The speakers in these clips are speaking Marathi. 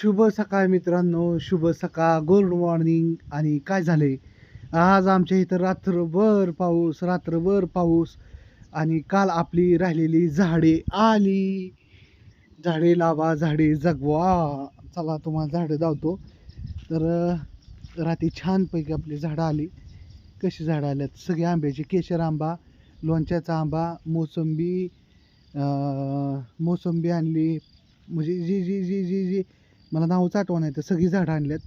शुभ सकाळ मित्रांनो शुभ सकाळ गुड मॉर्निंग आणि काय झाले आज आमच्या इथं रात्रभर पाऊस रात्रभर पाऊस. आणि काल आपली राहिलेली झाडे आली. झाडे लावा झाडे जगवा. चला तुम्हाला झाडं धावतो तर रात्री छानपैकी आपली झाडं आली. कशी झाडं आल्यात? सगळे आंब्याची केशर आंबा लोणच्याचा आंबा मोसंबी मोसंबी आणली. म्हणजे जी जी जी जी जी मला नावच आठवण आहे तर सगळी झाडं आणल्यात.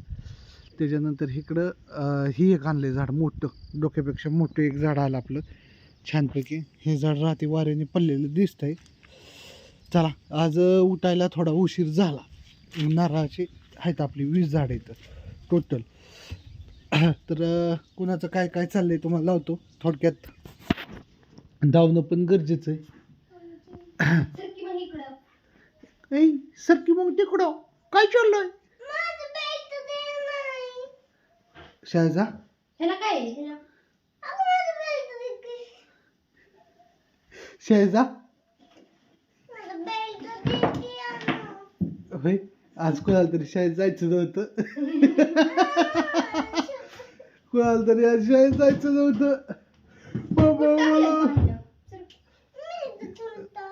त्याच्यानंतर इकडं ही एक आणले झाड मोठं डोक्यापेक्षा मोठं एक झाड आलं आपलं. छानपैकी. हे झाड राहते वाऱ्याने पडलेलं दिसत आहे चला आज उठायला थोडा उशीर झाला. नारळाची आहेत आपली वीस झाडं आहेत टोटल तर कुणाचं काय काय चाललंय तुम्हाला लावतो थोडक्यात. धावणं पण गरजेचं आहे. सरकी मग तिकडं. काय चाललंय माझं bag तर दे नाही. शाळेचा ह्याला काय आहे? ह्याला- अगं, माझं bag तर दे की. शाळेचा माझं bag तर दे की, अण्णा. होय आज कोणाला तरी शाळेत जायचं नव्हतं कोणाला तरी आज शाळेत जायचं नव्हतं बाबा मला सरकी. मी इथं चुलता.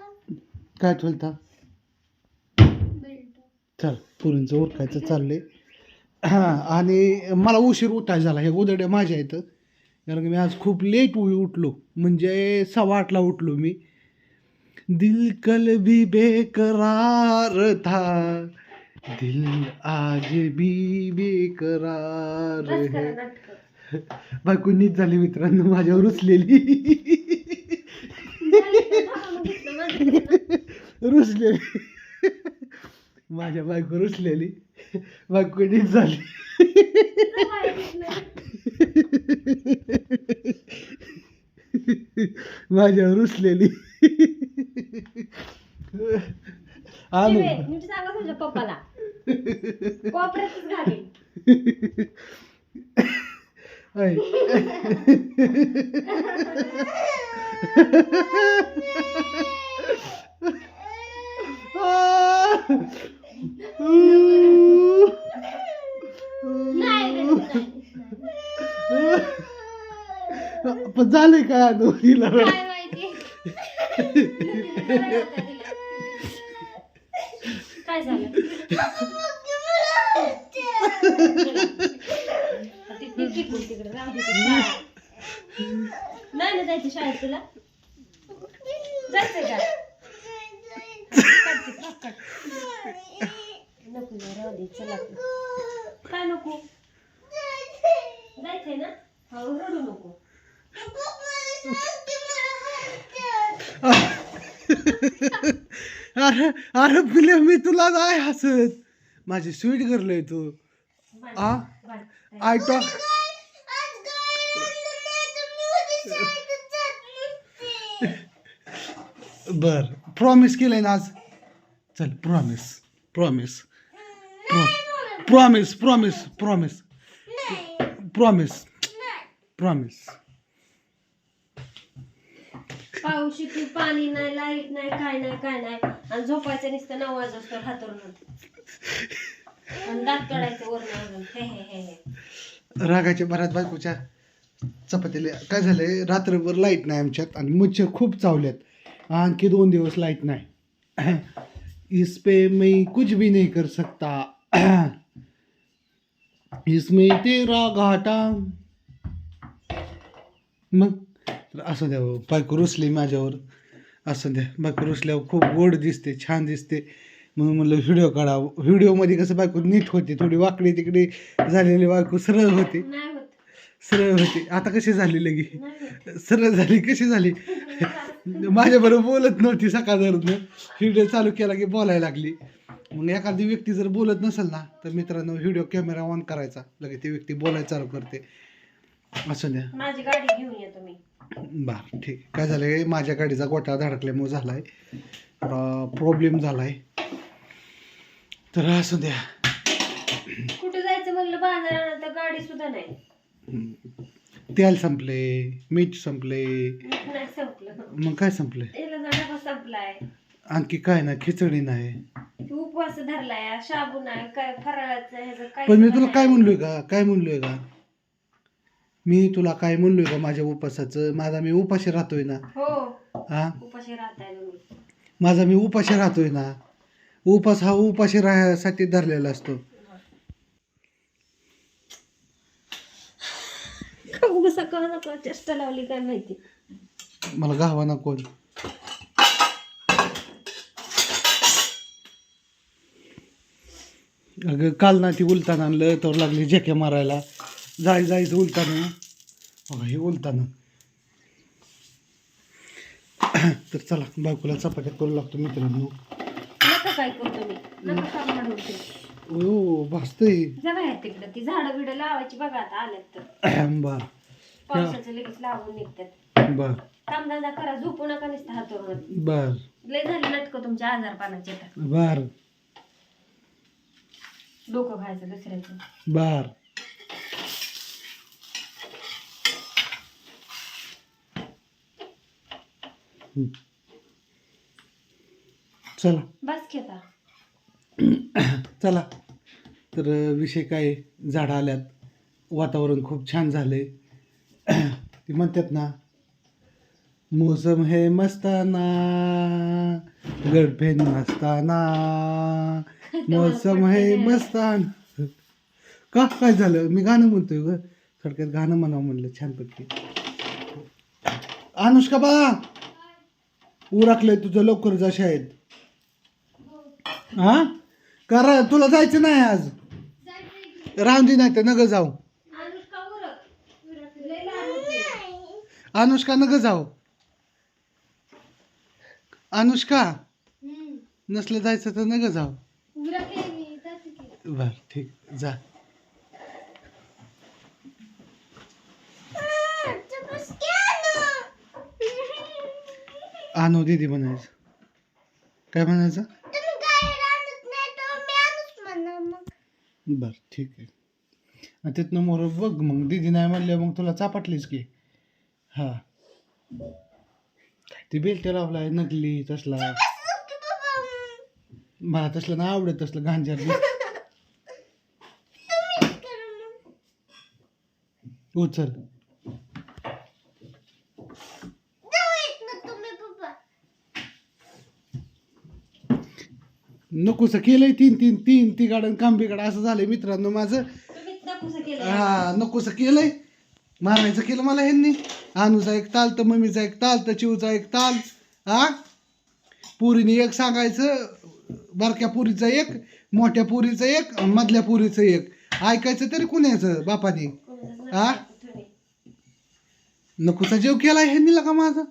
काय ठेवता Belt. चल पुरींचं उरकायचं चाललंय हां आणि मला उशीर उठायचा झाला हे उदड्या माझ्या इथं कारण की मी आज खूप लेट उठलो म्हणजे सव्वा आठला उठलो मी दिल कल भी बेकरार था दिल आज भी बेकरार बस करा है बायको नीट झाली मित्रांनो माझ्यावर रुसलेली रुसलेली माझ्या बायको रुसलेली बायको नीट झाली. माझ्यावर रुसलेली नीट सांगा तुझ्या पप्पाला कोपऱ्यातच घालीन. ऐ. पण झालंय काय आणू हिला? काय माहिती? काय झालं? टिकून तिकडे राहू दे नाही ना जायचं शाळेत तुला? जायचंय का? काढ काढ. नको ना, राहू दे चला. काय नको? जायचंय ना? हो रडू नको. अरे अरे पिले मी तुला नाही हसत. माझी स्वीट गर्ल आहे तू. आ? आय टॉक बर प्रॉमिस केलंय ना आज. चल promise promise promise promise promise promise promise पाऊस येतो पाणी नाही लाइट नाही काय नाही काय नाही. आणि झोपायचं नुसतं नऊ वाजता हातरून आणि दात काढायचं वरण अजून. हे हे हे हे. रागाच्या भरात बायकोच्या चपातीला काय झालंय? रात्रभर लाइट नाही आमच्यात आणि मच्छर खूप चावल्यात आणखी दोन दिवस लाइट नाही. इस पे मैं कुछ भी नहीं कर सकता. इसमें तेरा घाटा. मग तर असं द्या बायको रुसली माझ्यावर असं द्या. बायको रुसल्यावर खूप गोड दिसते छान दिसते. म्हणून म्हणलं व्हिडिओ काढावं व्हिडिओमध्ये कसं बायको नीट होते थोडी वाकडी तिकडे झालेली बायको सरळ होते. सरळ होती. आता कशी झाली लगी? सरळ झाली कशी झाली? माझ्याबरोबर बोलत नव्हती सकाळधरनं व्हिडिओ चालू केला की बोलायला लागली. मग एखादी व्यक्ती जर बोलत नसेल ना तर मित्रांनो व्हिडिओ कॅमेरा ऑन करायचा. लगेच ती व्यक्ती बोलायला चालू करते. असं द्या. माझी गाडी घेऊन या तुम्ही. बर ठीक. काय झालंय माझ्या गाडीचा गोठा धडकल्यामुळे झालाय. प्रॉब्लेम झालाय. तर असं द्या. कुठे जायचं म्हणलं? बाजारात तर गाडी सुद्धा नाही. तेल संपले मीठ संपले. मीठ नाही संपलं. मग काय संपले? संपलाय. आणखी काय ना खिचडी नाही. उपवास धरलाय शाबू नाही काय फराळाचं ह्याचं काय पण मी तुला काय म्हणलोय का काय म्हणलोय का मी तुला काय म्हणलोय का माझ्या उपासाचं? माझा मी उपाशी राहतोय ना. हो. हा उपाशी राहताय तुम्ही. माझा मी उपाशी राहतोय ना. उपास हा उपाशी राहण्यासाठी धरलेला असतो. उगाच सकाळ सकाळ चेष्टा लावली काय माहिती? मला गावा ना कोण? अगं काल ना ती उलताना आणलं तर लागली झेके मारायला. जाय जायचं उलताना बघा हे उलताना तर चला बायकोला चपात्या करू लागतो मित्रांनो. नका काय करतो मी नका काम ते. ओ भासतंय. जा बाहेर तिकडं. ती झाडं बिडं लावायची बघा आता आल्यात तर. बर. पावसाचं लगेच लावून निघतात. बर. कामधंदा करा झोपू नका नुसतं बर. लय झाले नाटकं तुमच्या आजारपणाचे तर बर. डोकं खायचं दुसऱ्याचं. बर. चला. बस घेता चला. तर विषय काय? झाडं आल्यात. वातावरण खूप छान झाले ते म्हणतात ना मोसम है मस्ताना गर्लफ्रेंड नसताना मौसम है मस्ताना. का? काय झालं? मी गाणं म्हणतोय ग. थोडक्यात गाणं म्हणावं म्हणलं छानपैकी. अनुष्का बा उरकलंय तुझं लवकर जा शाळेत. हा? करा तुला जायचं नाही आज. दे नाही तर नग जाऊ. अनुष्का नग जाऊ. अनुष्का नसलं जायचं तर नग जाऊ. बर ठीक जा. आणू दीदी म्हणायचं. काय म्हणायचं? बर ठीक आहे. आणि तिथनं मोर बघ मग दीदी नाही म्हणलं मग तुला चापटलीच की. हा. ते बेल्ट लावलाय नकली तसला. मला तसलं नाही आवडत तसलं गांजार उचल. नकोस केलंय तीन तीन तीन ती गाडन काम बिगाड असं झालंय मित्रांनो माझं. तुम्हीच नकोसं केलं हा नकोस केलंय. मारायचं केलं मला ह्यांनी. अनुचा एक ताल तर मम्मीचा एक ताल तर चिवचा एक ताल. हा? पुरीने एक सांगायचं बारक्या पुरीचं एक मोठ्या पुरीचं एक आणि मधल्या पुरीचं एक. ऐकायचं तरी कुणाचं बापाने? हा? नकोसा जेव केलाय ह्यांनी का माझा?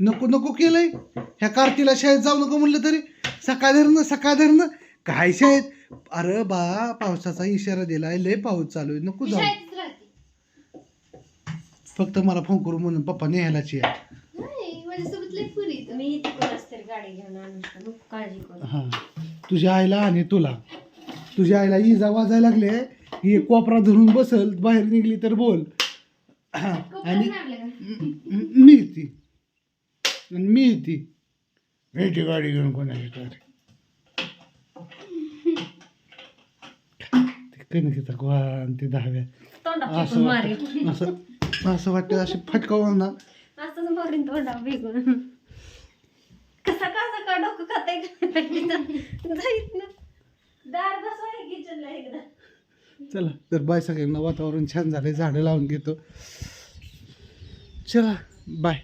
नको नको केलंय. ह्या कार्तीला शाळेत जाऊ नको म्हणलं तरी. सकाळ धरणं सकाळ धरणं काय शाळेत? अरे बा पावसाचा इशारा दिलाय. लय पाऊस चालू आहे. नको जाऊ. फक्त मला फोन करू म्हणून पप्पा न्यायलाच या. मी इथे कोणाच तरी गाडी घेऊन आणू नको काळजी करू. हा. तुझ्या आईला आणि तुला. तुझ्या आईला इजा वाजायला लागले. ही कोपरा धरून बसल बाहेर निघली तर बोल. हा, आणि म- ती. आणि मी ती भेटी गाडी घेऊन कोणाची तरी ते कणकीचा गोळा आणि ते दहाव्या. असं वाटतं असं असं वाटतं अशी फटकावून ना. असंच मारीन तोंडा फेकून. कसा कसा का डोकं खाताय? जाईत ना. दार बसवाय किचनला एकदा. चला तर बाय सगळ्यांना. वातावरण छान झालंय. झाडं लावून घेतो. चला बाय.